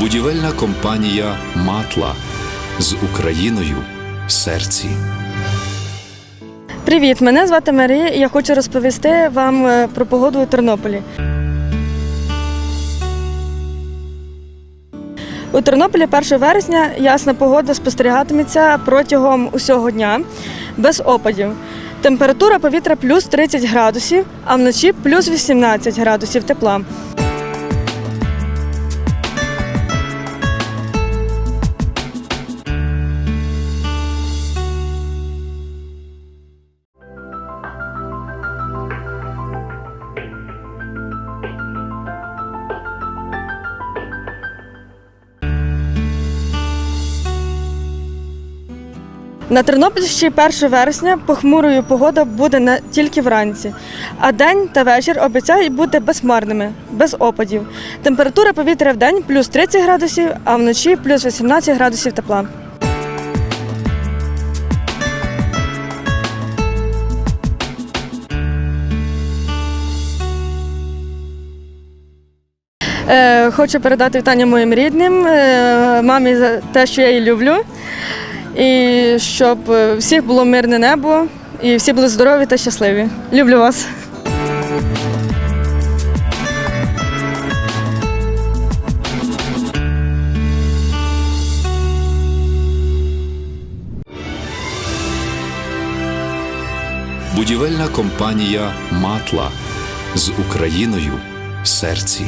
Будівельна компанія Матла з Україною в серці. Привіт, мене звати Марія, і я хочу розповісти вам е, про погоду у Тернополі. У Тернополі 1 вересня ясна погода спостерігатиметься протягом усього дня без опадів. Температура повітря плюс 30 градусів, а вночі плюс 18 градусів тепла. На Тернопільщині 1 вересня похмурою погода буде не тільки вранці, а день та вечір обіцяють бути безхмарними, без опадів. Температура повітря в день плюс 30 градусів, а вночі плюс 18 градусів тепла. Е, хочу передати вітання моїм рідним, е, мамі за те, що я її люблю. І щоб е, всіх було мирне небо і всі були здорові та щасливі. Люблю вас. Будівельна компанія Матла з Україною в серці.